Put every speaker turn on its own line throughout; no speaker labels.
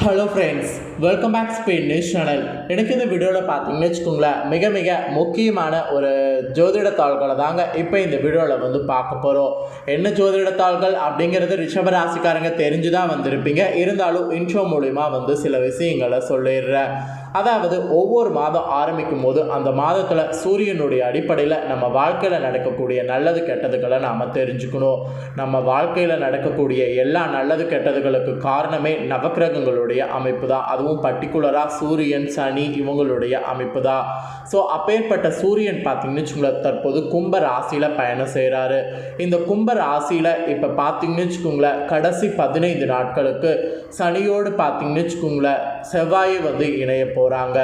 Hello friends welcome back speed news channel எனக்கு இந்த வீடியோவில் பார்த்தீங்கன்னு வச்சுக்கோங்களேன் மிக மிக முக்கியமான ஒரு ஜோதிட தாள்களை தாங்க இப்போ இந்த வீடியோவில் வந்து பார்க்க போகிறோம் என்ன ஜோதிட தாள்கள் அப்படிங்கிறது ரிஷப ராசிக்காரங்க தெரிஞ்சு தான் வந்திருப்பீங்க. இருந்தாலும் இன்ட்ரோ மூலிமா வந்து சில விஷயங்களை சொல்லிடுறேன். அதாவது ஒவ்வொரு மாதம் ஆரம்பிக்கும் போது அந்த மாதத்தில் சூரியனுடைய அடிப்படையில் நம்ம வாழ்க்கையில் நடக்கக்கூடிய நல்லது கெட்டதுகளை நாம் தெரிஞ்சுக்கணும். நம்ம வாழ்க்கையில் நடக்கக்கூடிய எல்லா நல்லது கெட்டதுகளுக்கு காரணமே நவக்கிரகங்களுடைய அமைப்பு தான். அதுவும் பர்டிகுலராக சூரியன் சனி இவங்களுடைய அமைப்பு தான். ஸோ அப்பேற்பட்ட சூரியன் பார்த்தீங்கன்னு வச்சுக்கோங்களேன் தற்போது கும்ப ராசியில் பயணம் செய்கிறாரு இந்த கும்ப ராசியில் இப்போ பார்த்தீங்கன்னு வச்சுக்கோங்களேன் கடைசி பதினைந்து நாட்களுக்கு சனியோடு பார்த்தீங்கன்னு வச்சுக்கோங்களேன் செவ்வாயை வந்து இணைய போகிறாங்க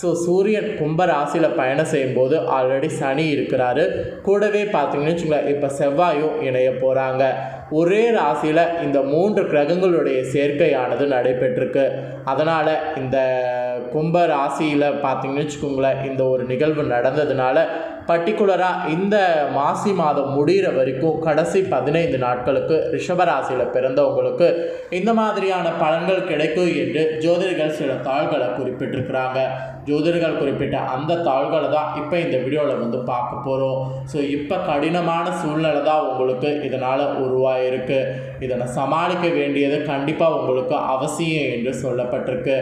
ஸோ சூரியன் கும்ப ராசியில் பயணம் செய்யும்போது ஆல்ரெடி சனி இருக்கிறாரு. கூடவே பார்த்தீங்கன்னு வச்சுக்கோங்களேன் இப்போ செவ்வாயும் இணைய போகிறாங்க ஒரே ராசியில் இந்த மூன்று கிரகங்களுடைய சேர்க்கையானது நடைபெற்றிருக்கு. அதனால் இந்த கும்ப ராசியில் பார்த்தீங்கன்னு வச்சுக்கோங்களேன் இந்த ஒரு நிகழ்வு நடந்ததுனால பர்டிகுலராக இந்த மாசி மாதம் முடிகிற வரைக்கும் கடைசி பதினைந்து நாட்களுக்கு ரிஷபராசியில் பிறந்தவங்களுக்கு இந்த மாதிரியான பலன்கள் கிடைக்கும் என்று ஜோதிடர்கள் சில தாள்களை குறிப்பிட்டிருக்கிறாங்க. ஜோதிடர்கள் குறிப்பிட்ட அந்த தாள்களை தான் இப்போ இந்த வீடியோவில் வந்து பார்க்க போகிறோம் ஸோ இப்போ கடினமான சூழ்நிலை தான் உங்களுக்கு இதனால் உருவாயிருக்கு. இதனை சமாளிக்க வேண்டியது கண்டிப்பாக உங்களுக்கு அவசியம் என்று சொல்லப்பட்டிருக்கு.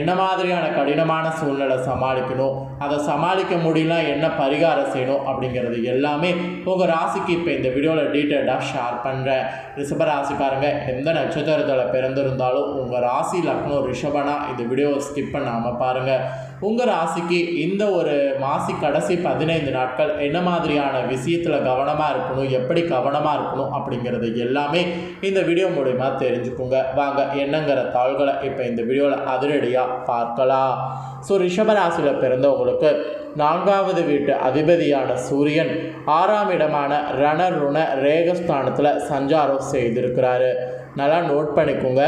என்ன மாதிரியான கடினமான சூழ்நிலை சமாளிக்கணும்? அதை சமாளிக்க முடியல என்ன பரிகாரம் செய்யணும் அப்படிங்கிறது எல்லாமே உங்கள் ராசிக்கு இப்போ இந்த வீடியோவில் டீட்டெயிலாக ஷேர் பண்ணுறேன் ரிஷப பாருங்கள் எந்த நட்சத்திரத்தில் பிறந்திருந்தாலும் உங்கள் ராசி லக்னோ ரிஷபனா இந்த வீடியோவை ஸ்கிப் பண்ணாமல் பாருங்கள் உங்கள் ராசிக்கு இந்த ஒரு மாசி கடைசி பதினைந்து நாட்கள் என்ன மாதிரியான விஷயத்தில் கவனமாக இருக்கணும் எப்படி கவனமாக இருக்கணும் அப்படிங்கிறது எல்லாமே இந்த வீடியோ மூலிமா தெரிஞ்சுக்கோங்க. வாங்க என்னங்கிற தாள்களை இப்போ இந்த வீடியோவில் அதிரடியாக பார்க்கலாம். ஸோ ரிஷபராசியில் பிறந்தவங்களுக்கு நான்காவது வீட்டு அதிபதியான சூரியன் ஆறாம் இடமான ரணருண ரேகஸ்தானத்தில் சஞ்சாரம் செய்திருக்கிறாரு. நல்லா நோட் பண்ணிக்கோங்க.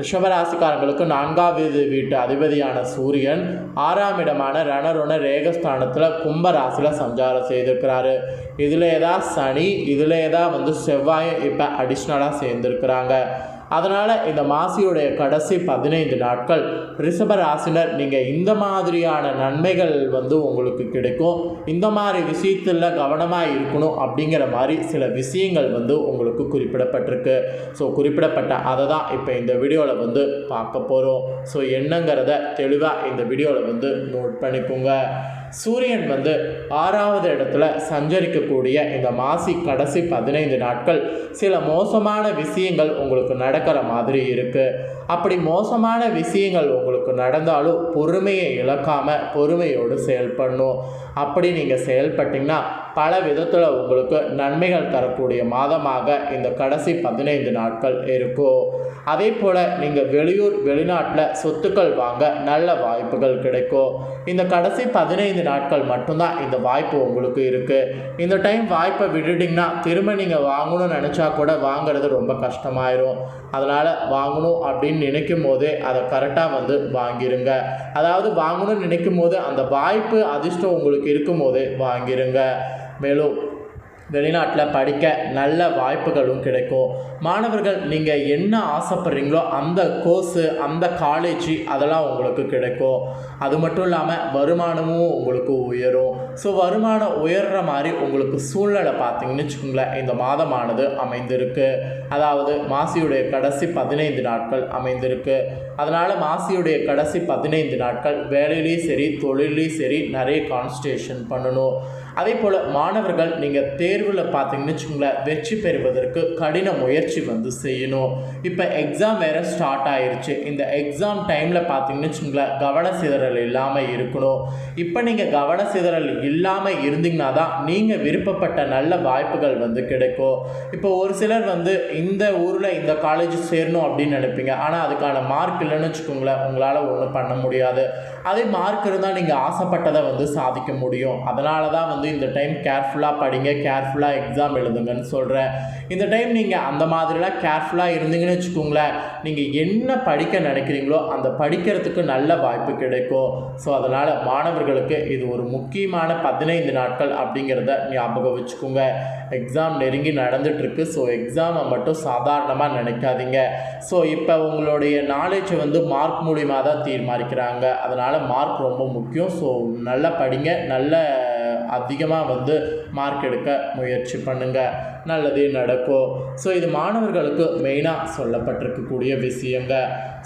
ரிஷபராசிக்காரங்களுக்கு நான்காவது வீட்டு அதிபதியான சூரியன் ஆறாம் இடமான ரணருண ரேகஸ்தானத்தில் கும்ப ராசியில் சஞ்சாரம் செய்திருக்கிறாரு. இதிலே தான் சனி இதிலே தான் வந்து செவ்வாயும் இப்போ அடிஷ்னலாக சேர்ந்துருக்கிறாங்க. அதனால் இந்த மாசியுடைய கடைசி பதினைந்து நாட்கள் ரிஷப ராசினர் நீங்கள் இந்த மாதிரியான நன்மைகள் வந்து உங்களுக்கு கிடைக்கும். இந்த மாதிரி விஷயத்தில் கவனமாக இருக்கணும் அப்படிங்கிற மாதிரி சில விஷயங்கள் வந்து உங்களுக்கு குறிப்பிடப்பட்டிருக்கு. ஸோ குறிப்பிடப்பட்ட அதை தான் இப்போ இந்த வீடியோவில் வந்து பார்க்க போகிறோம் ஸோ என்னங்கிறத தெளிவாக இந்த வீடியோவில் வந்து நோட் பண்ணிக்கோங்க. சூரியன் வந்து ஆறாவது இடத்துல சஞ்சரிக்கக்கூடிய இந்த மாசி கடைசி பதினைந்து நாட்கள் சில மோசமான விஷயங்கள் உங்களுக்கு நடக்கிற மாதிரி இருக்குது அப்படி மோசமான விஷயங்கள் உங்களுக்கு நடந்தாலும் பொறுமையை இழக்காமல் பொறுமையோடு செயல்படணும் அப்படி நீங்கள் செயல்பட்டிங்கன்னா பல விதத்தில் உங்களுக்கு நன்மைகள் தரக்கூடிய மாதமாக இந்த கடைசி பதினைந்து நாட்கள் இருக்கும். அதே போல் நீங்கள் வெளியூர் வெளிநாட்டில் சொத்துக்கள் வாங்க நல்ல வாய்ப்புகள் கிடைக்கும். இந்த கடைசி பதினைந்து நாட்கள் மட்டும்தான் இந்த வாய்ப்பு உங்களுக்கு இருக்குது இந்த டைம் வாய்ப்பை விட்டுட்டிங்கன்னா திரும்ப நீங்கள் வாங்கணும்னு நினச்சா கூட வாங்குறது ரொம்ப கஷ்டமாயிரும். அதனால் வாங்கணும் அப்படின்னு நினைக்கும் போதே அதை கரெக்டாக வந்து வாங்கிருங்க. அதாவது வாங்கணும்னு நினைக்கும் போது அந்த வாய்ப்பு அதிர்ஷ்டம் உங்களுக்கு இருக்கும் போதே வாங்கிருங்க. மேலும் வெளிநாட்டில் படிக்க நல்ல வாய்ப்புகளும் கிடைக்கும். மாணவர்கள் நீங்கள் என்ன ஆசைப்படுறீங்களோ அந்த கோர்ஸு அந்த காலேஜ் அதெல்லாம் உங்களுக்கு கிடைக்கும். அது மட்டும் இல்லாமல் வருமானமும் உங்களுக்கு உயரும். ஸோ வருமானம் உயர்ற மாதிரி உங்களுக்கு சூழ்நிலை பார்த்தீங்கன்னு வச்சுக்கோங்களேன் இந்த மாதமானது அமைந்திருக்கு. அதாவது மாசியுடைய கடைசி பதினைந்து நாட்கள் அமைந்திருக்கு. அதனால் மாசியுடைய கடைசி பதினைந்து நாட்கள் வேலையிலையும் சரி தொழிலையும் சரி நிறைய கான்சன்ட்ரேஷன் பண்ணணும். அதே போல் மாணவர்கள் நீங்கள் தேர்வில் பார்த்தீங்கன்னு வச்சுக்கோங்களேன் வெற்றி பெறுவதற்கு கடின முயற்சி வந்து செய்யணும். இப்போ எக்ஸாம் வேறு ஸ்டார்ட் ஆயிருச்சு. இந்த எக்ஸாம் டைமில் பார்த்தீங்கன்னு வச்சுங்களேன் கவன சிதறல் இல்லாமல் இருக்கணும். இப்போ நீங்கள் கவன சிதறல் இல்லாமல் இருந்தீங்கன்னா தான் நீங்கள் விருப்பப்பட்ட நல்ல வாய்ப்புகள் வந்து கிடைக்கும். இப்போ ஒரு சிலர் வந்து இந்த ஊரில் இந்த காலேஜ் சேரணும் அப்படின்னு நினைப்பீங்க. ஆனால் அதுக்கான மார்க் இல்லைன்னு வச்சுக்கோங்களேன் உங்களால் ஒன்றும் பண்ண முடியாது. அதே மார்க் இருந்தால் நீங்கள் ஆசைப்பட்டதை வந்து சாதிக்க முடியும். அதனால தான் வந்து இந்த டைம் கேர்ஃபுல்லாக படிங்க கேர்ஃபுல்லாக கேர்ஃபுல்லாக எக்ஸாம் எழுதுங்கன்னு சொல்கிறேன் இந்த டைம் நீங்கள் அந்த மாதிரிலாம் கேர்ஃபுல்லாக இருந்தீங்கன்னு வச்சுக்கோங்களேன் நீங்கள் என்ன படிக்க நினைக்கிறீங்களோ அந்த படிக்கிறதுக்கு நல்ல வாய்ப்பு கிடைக்கும். ஸோ அதனால் மாணவர்களுக்கு இது ஒரு முக்கியமான பதினைந்து நாட்கள் அப்படிங்கிறத ஞாபகம் வச்சுக்கோங்க. எக்ஸாம் நெருங்கி நடந்துகிட்ருக்கு ஸோ எக்ஸாமை மட்டும் சாதாரணமாக நினைக்காதீங்க. ஸோ இப்போ உங்களுடைய நாலேஜை வந்து மார்க் மூலியமாக தான் தீர்மானிக்கிறாங்க. அதனால் மார்க் ரொம்ப முக்கியம். ஸோ நல்லா படிங்க. நல்ல அதிகமாக வந்து மார்க் எடுக்க முயற்சி பண்ணுங்கள் நல்லதே நடக்கும் ஸோ இது மாணவர்களுக்கு மெயினாக சொல்லப்பட்டிருக்கக்கூடிய விஷயங்க.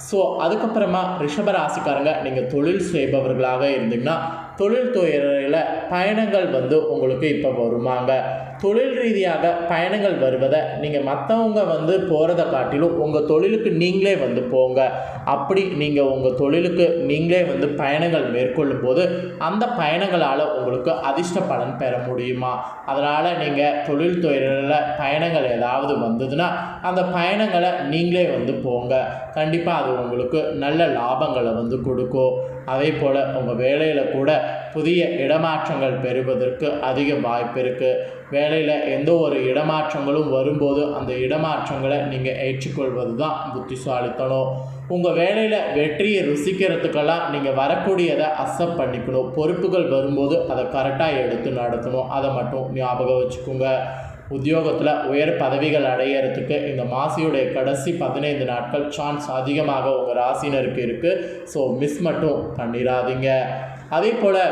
ஸோ அதுக்கப்புறமா ரிஷபராசிக்காரங்க நீங்கள் தொழில் செய்பவர்களாக இருந்தீங்கன்னா தொழில் துறையில் பயணங்கள் வந்து உங்களுக்கு இப்போ வருமாங்க. தொழில் ரீதியாக பயணங்கள் வருவதை நீங்கள் மற்றவங்க வந்து போகிறத காட்டிலும் உங்கள் தொழிலுக்கு நீங்களே வந்து போங்க. அப்படி நீங்கள் உங்கள் தொழிலுக்கு நீங்களே வந்து பயணங்கள் மேற்கொள்ளும் போது அந்த பயணங்களால் உங்களுக்கு அதிர்ஷ்ட பலன் பெற முடியுமா? அதனால் நீங்கள் தொழில் துறையில் பயணங்கள் ஏதாவது வந்ததுன்னா அந்த பயணங்களை நீங்களே வந்து போங்க. கண்டிப்பாக அது உங்களுக்கு நல்ல லாபங்களை வந்து கொடுக்கும். அதே போல் உங்கள் வேலையில் கூட புதிய இடமாற்றங்கள் பெறுவதற்கு அதிக வாய்ப்பு இருக்குது வேலையில் எந்த ஒரு இடமாற்றங்களும் வரும்போது அந்த இடமாற்றங்களை நீங்கள் ஏற்றுக்கொள்வது தான் புத்திசாலித்தனம். உங்கள் வேலையில் வெற்றியை ருசிக்கிறதுக்கெல்லாம் நீங்கள் வரக்கூடியதை அக்செப்ட் பண்ணிக்கணும். பொறுப்புகள் வரும்போது அதை கரெக்டாக எடுத்து நடத்தணும். அதை மட்டும் ஞாபகம் வச்சுக்கோங்க. உத்தியோகத்தில் உயர் பதவிகள் அடையிறதுக்கு இந்த மாசியுடைய கடைசி பதினைந்து நாட்கள் சான்ஸ் அதிகமாக உங்கள் ராசினருக்கு இருக்குது ஸோ மிஸ் மட்டும் பண்ணிடாதீங்க அதே போல்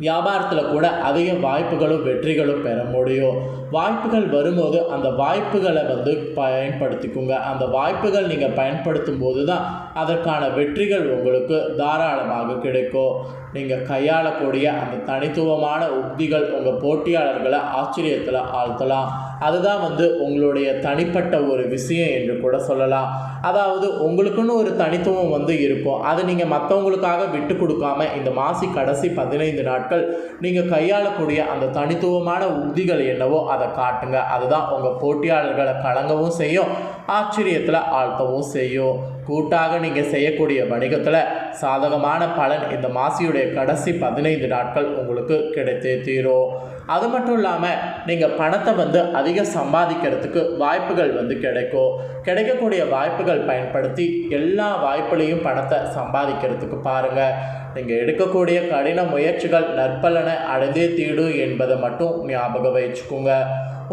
வியாபாரத்தில் கூட அதிக வாய்ப்புகளும் வெற்றிகளும் பெற முடியும். வாய்ப்புகள் வரும்போது அந்த வாய்ப்புகளை வந்து பயன்படுத்திக்கோங்க. அந்த வாய்ப்புகள் நீங்கள் பயன்படுத்தும் போது தான் அதற்கான வெற்றிகள் உங்களுக்கு தாராளமாக கிடைக்கும். நீங்கள் கையாளக்கூடிய அந்த தனித்துவமான உக்திகள் உங்கள் போட்டியாளர்களை ஆச்சரியத்தில் ஆழ்த்தலாம். அதுதான் வந்து உங்களுடைய தனிப்பட்ட ஒரு விஷயம் என்று கூட சொல்லலாம். அதாவது உங்களுக்குன்னு ஒரு தனித்துவம் வந்து இருக்கும். அதை நீங்கள் மற்றவங்களுக்காக விட்டு கொடுக்காம இந்த மாசி கடைசி பதினைந்து நாட்கள் நீங்கள் கையாளக்கூடிய அந்த தனித்துவமான உக்திகள் என்னவோ அதை காட்டுங்க. அதுதான் உங்கள் போட்டியாளர்களை கலங்கவும் செய்யும் ஆச்சரியத்தில் ஆழ்த்தவும் செய்யும். கூட்டாக நீங்கள் செய்யக்கூடிய வணிகத்தில் சாதகமான பலன் இந்த மாசியுடைய கடைசி பதினைந்து நாட்கள் உங்களுக்கு கிடைத்தே தீரும் அது மட்டும் இல்லாமல் நீங்கள் பணத்தை வந்து அதிகம் சம்பாதிக்கிறதுக்கு வாய்ப்புகள் வந்து கிடைக்கும் கிடைக்கக்கூடிய வாய்ப்புகள் பயன்படுத்தி எல்லா வாய்ப்புலையும் பணத்தை சம்பாதிக்கிறதுக்கு பாருங்கள் நீங்கள் எடுக்கக்கூடிய கடின முயற்சிகள் நற்பலனை அடைந்தே தீடும் என்பதை மட்டும் ஞாபகம் வச்சுக்கோங்க.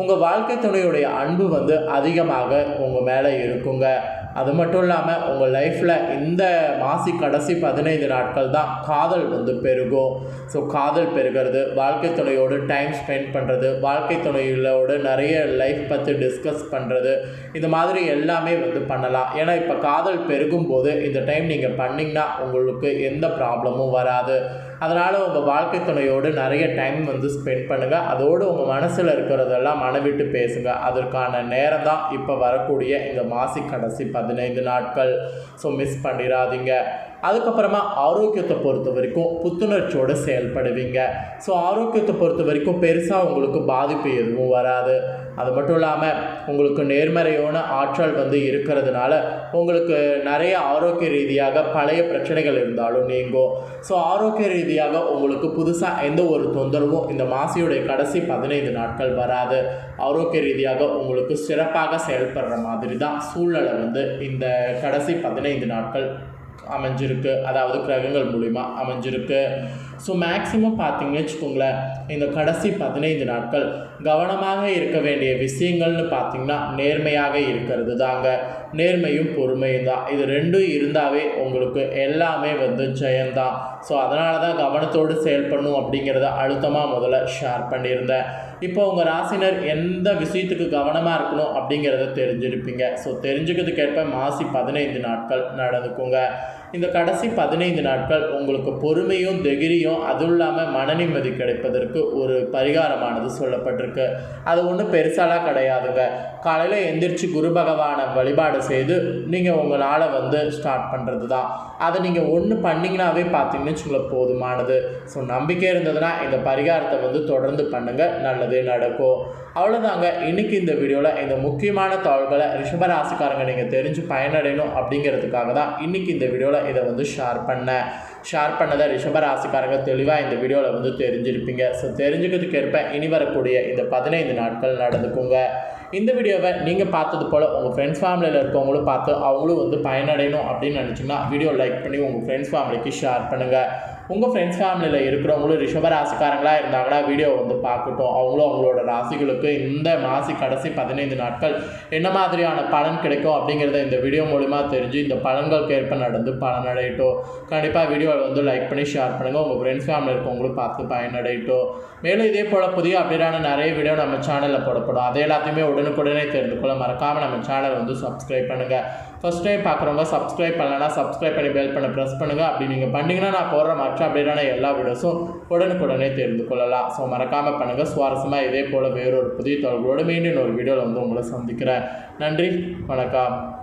உங்கள் வாழ்க்கை துணையுடைய அன்பு வந்து அதிகமாக உங்கள் மேலே இருக்குங்க. அது மட்டும் இல்லாமல் உங்கள் லைஃப்பில் இந்த மாசி கடைசி பதினைந்து நாட்கள் தான் காதல் வந்து பெருகும். ஸோ காதல் பெருகிறது. வாழ்க்கை துணையோடு டைம் ஸ்பெண்ட் பண்ணுறது வாழ்க்கை துணையோடு நிறைய லைஃப் பற்றி டிஸ்கஸ் பண்ணுறது இந்த மாதிரி எல்லாமே வந்து பண்ணலாம். ஏன்னா இப்போ காதல் பெருகும் போது இந்த டைம் நீங்கள் பண்ணிங்கன்னா உங்களுக்கு எந்த ப்ராப்ளமும் வராது. அதனால் உங்கள் வாழ்க்கை துணையோடு நிறைய டைம் வந்து ஸ்பெண்ட் பண்ணுங்கள் அதோடு உங்கள் மனசில் இருக்கிறதெல்லாம் மனவிட்டு பேசுங்க. அதற்கான நேரம் தான் இப்போ வரக்கூடிய இந்த மாசி கடைசி பதினைந்து நாட்கள். ஸோ மிஸ் பண்ணிடாதீங்க அதுக்கப்புறமா ஆரோக்கியத்தை பொறுத்த வரைக்கும் புத்துணர்ச்சியோடு செயல்படுவீங்க. ஸோ ஆரோக்கியத்தை பொறுத்த வரைக்கும் பெருசாக உங்களுக்கு பாதிப்பு எதுவும் வராது. அது மட்டும் இல்லாமல் உங்களுக்கு நேர்மறையான ஆற்றல் வந்து இருக்கிறதுனால உங்களுக்கு நிறைய ஆரோக்கிய ரீதியாக பழைய பிரச்சனைகள் இருந்தாலும் நீங்கும். ஸோ ஆரோக்கிய ரீதியாக உங்களுக்கு புதுசாக எந்த ஒரு தொந்தரவும் இந்த மாசியுடைய கடைசி பதினைந்து நாட்கள் வராது. ஆரோக்கிய ரீதியாக உங்களுக்கு சிறப்பாக செயல்படுற மாதிரி தான் சூழ்நிலை வந்து இந்த கடைசி பதினைந்து நாட்கள் அமைஞ்சிருக்கு. அதாவது கிரகங்கள் மூலிமா அமைஞ்சிருக்கு. ஸோ மேக்ஸிமம் பார்த்தீங்கன்னு வச்சுக்கோங்களேன் இந்த கடைசி பதினைந்து நாட்கள் கவனமாக இருக்க வேண்டிய விஷயங்கள்னு பார்த்திங்கன்னா நேர்மையாக இருக்கிறது தாங்க. நேர்மையும் பொறுமையும் தான் இது ரெண்டும் இருந்தாவே உங்களுக்கு எல்லாமே வந்து ஜெயந்தான் ஸோ அதனால தான் கவனத்தோடு செயல்படணும் அப்படிங்கிறத அழுத்தமாக முதல்ல ஷேர் பண்ணியிருந்தேன். இப்போ உங்கள் ராசினர் எந்த விஷயத்துக்கு கவனமாக இருக்கணும் அப்படிங்கிறத தெரிஞ்சிருப்பீங்க. ஸோ தெரிஞ்சுக்கிறதுக்கேற்ப மாசி பதினைந்து நாட்கள் நடந்துக்குங்க. இந்த கடைசி பதினைந்து நாட்கள் உங்களுக்கு பொறுமையும் திகிரியும் அதுவும் இல்லாமல் மன நிம்மதி கிடைப்பதற்கு ஒரு பரிகாரமானது சொல்லப்பட்டிருக்கு. அது ஒன்றும் பெருசாலாம் கிடையாதுங்க. காலையில் எந்திரிச்சு குரு பகவானை வழிபாடு செய்து நீங்கள் உங்கள் நாளை வந்து ஸ்டார்ட் பண்ணுறது தான் அதை நீங்கள் ஒன்று பண்ணிங்கனாவே பார்த்தீங்கன்னு சொல்ல போதுமானது. ஸோ நம்பிக்கை இருந்ததுன்னா இந்த பரிகாரத்தை வந்து தொடர்ந்து பண்ணுங்கள் நல்லதே நடக்கும். அவ்வளோதாங்க இன்றைக்கி இந்த வீடியோவில் இந்த முக்கியமான தகவல்களை ரிஷபராசிக்காரங்க நீங்கள் தெரிஞ்சு பயனடையணும் அப்படிங்கிறதுக்காக தான் இன்றைக்கி இந்த வீடியோவில் இதை வந்து ஷேர் பண்ணேன் ஷேர் பண்ணதை ரிஷபராசிக்காரங்க தெளிவாக இந்த வீடியோவில் வந்து தெரிஞ்சிருப்பீங்க. ஸோ தெரிஞ்சுக்கிறதுக்கு ஏற்ப இனி வரக்கூடிய இந்த பதினைந்து நாட்கள் நடந்துக்குங்க. இந்த வீடியோவை நீங்கள் பார்த்தது போல் உங்கள் ஃப்ரெண்ட்ஸ் ஃபேமிலியில் இருக்கவங்களும் பார்த்து அவங்களும் வந்து பயனடையணும் அப்படின்னு நினச்சிங்கன்னா வீடியோ லைக் பண்ணி உங்கள் ஃப்ரெண்ட்ஸ் ஃபேமிலிக்கு ஷேர் பண்ணுங்கள் உங்கள் ஃப்ரெண்ட்ஸ் ஃபேமிலியில் இருக்கிறவங்களும் ரிஷப ராசிக்காரங்களாக இருந்தாங்கன்னா வீடியோ வந்து பார்க்கட்டும். அவங்களும் அவங்களோட ராசிகளுக்கு இந்த மாசி கடைசி பதினைந்து நாட்கள் என்ன மாதிரியான பலன் கிடைக்கும் அப்படிங்கிறத இந்த வீடியோ மூலிமா தெரிஞ்சு இந்த பலன்களுக்கு ஏற்ப நடந்து பலனடையட்டும். கண்டிப்பாக வீடியோவை வந்து லைக் பண்ணி ஷேர் பண்ணுங்கள் உங்கள் ஃப்ரெண்ட்ஸ் ஃபேமிலி இருக்கவங்களும் பார்த்து பயனடையட்டும். மேலும் இதே போல் புதிய அப்படியான நிறைய வீடியோ நம்ம சேனலில் போடப்படும். அதை எல்லாத்தையுமே உடனுக்குடனே தெரிந்து கொள்ள மறக்காமல் நம்ம சேனலை வந்து சப்ஸ்கிரைப் பண்ணுங்கள் ஃபஸ்ட் டைம் பார்க்குறவங்க சப்ஸ்கிரைப் பண்ணலன்னா சப்ஸ்கிரைப் பண்ணி பெல் பண்ண ப்ரெஸ் பண்ணுங்கள் அப்படி நீங்கள் பண்ணிங்கன்னா நான் போடுற மாதிரி அப்படின்னா எல்லா வீடியோஸும் உடனுக்குடனே தெரிந்து கொள்ளலாம். ஸோ மறக்காமல் பண்ணுங்கள் சுவாரஸ்யமாக இதே போல் வேறொரு புதிய தொடர்களோடு மீண்டும் ஒரு வீடியோவில் வந்து உங்களை சந்திக்கிறேன். நன்றி. வணக்கம்.